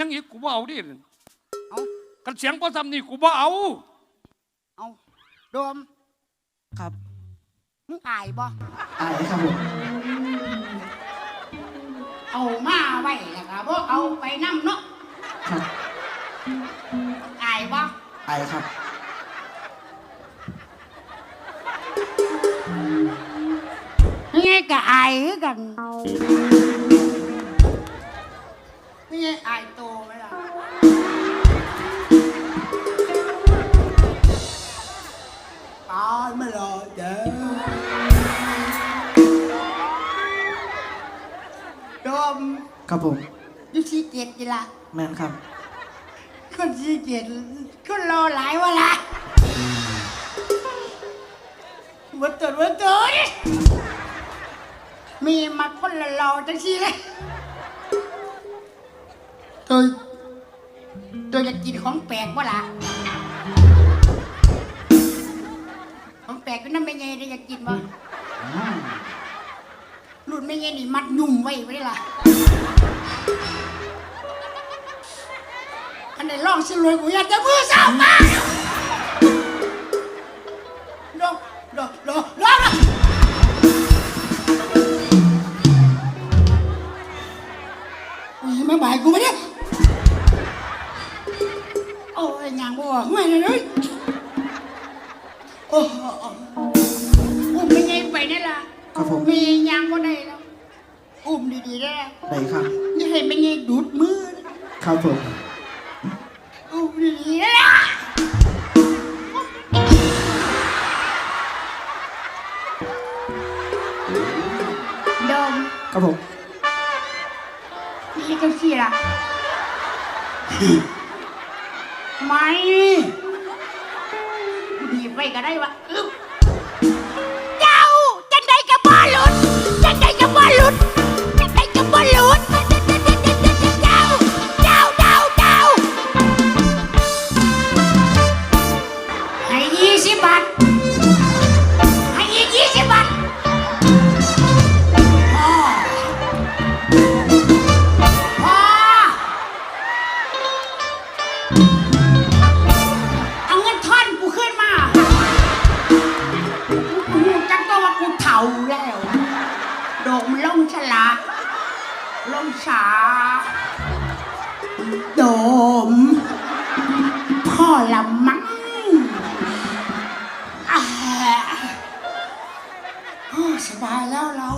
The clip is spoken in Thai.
ยังอีกกูบ่เอาดิเอากันเสียงพอซ้ำนี่กูบ่เอา เอาโดมครับมึงอายบ่อายครับผมเอามาไว้แล้วก็บ่เอาไปนํเนาะครับอายบ่อายครับนี่ไงก็อายคือกันนี่ ครับผมอยูที่เกียรติละแมนครับ คนที่เกียรติคนรอหลายวะละวันเกิดวันเกิดมีมาคนละรอจังสิเลยตัวตัวจะกินของแปลกวะล่ะของแปลกก็นั่นไม่ไงได้อยากกินวะ รุ่นไม่ไงนี่มัดยุ่มไว้ไว้ล่ะอันไหนลองสิรวยกูอยากจะมือสาวมาดอกดอกดอกดอกอุ้ยมาบ่ายกูไมาดิโอ้ยยางบ่ไม่เลยโอ้โหอุ้มไม่ไงไปนี่ล่ะ ครับผม มียางบ่ได้แล้วอุ้มดีๆได้แล้วไหนครับ อย่าให้ไม่ไงดูดมือนะครับผม อุ้มดีๆได้แล้วดมครับผมนี่จังสิล่ะไม่ดีบไปก็ได้วะอึ๊บ เอาแล้วโดมล่งฉลาลงฉาโดม พ่อละมั้งอ่าโอ้สบายแล้วเรา